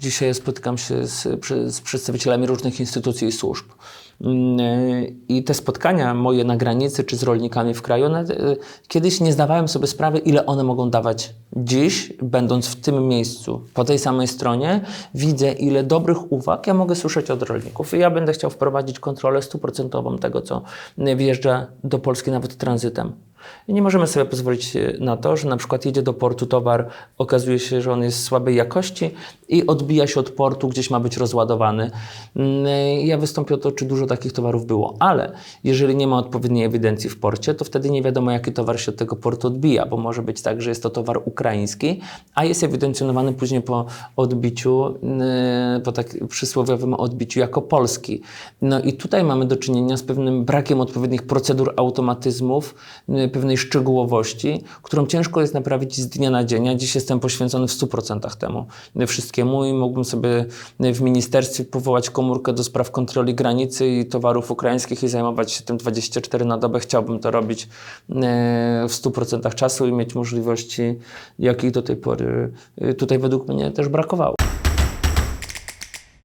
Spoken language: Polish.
dzisiaj spotykam się z, z przedstawicielami różnych instytucji i służb. Mm, y, I te spotkania moje na granicy czy z rolnikami w kraju, one, y, kiedyś nie zdawałem sobie sprawy, ile one mogą dawać. Dziś, będąc w tym miejscu, po tej samej stronie, widzę, ile dobrych uwag ja mogę słyszeć od rolników. I ja będę chciał wprowadzić kontrolę stuprocentową tego, co wjeżdża do Polski nawet tranzytem. Nie możemy sobie pozwolić e, na to, że na przykład jedzie do portu towar, okazuje się, że on jest słabej jakości i odbija się od portu, gdzieś ma być rozładowany. Mm, e, Ja wystąpię o to, czy dużo takich towarów było, ale jeżeli nie ma odpowiedniej ewidencji w porcie, to wtedy nie wiadomo, jaki towar się od tego portu odbija, bo może być tak, że jest to towar ukraiński, a jest ewidencjonowany później po odbiciu, mm, po tak przysłowiowym odbiciu jako polski. No i tutaj mamy do czynienia z pewnym brakiem odpowiednich procedur, automatyzmów, y, pewnej szczegółowości, którą ciężko jest naprawić z dnia na dzień. Ja dziś jestem poświęcony w 100% temu wszystkiemu i mógłbym sobie w ministerstwie powołać komórkę do spraw kontroli granicy i towarów ukraińskich i zajmować się tym 24 na dobę. Chciałbym to robić y, w 100% czasu i mieć możliwości, jakich do tej pory y, tutaj według mnie też brakowało.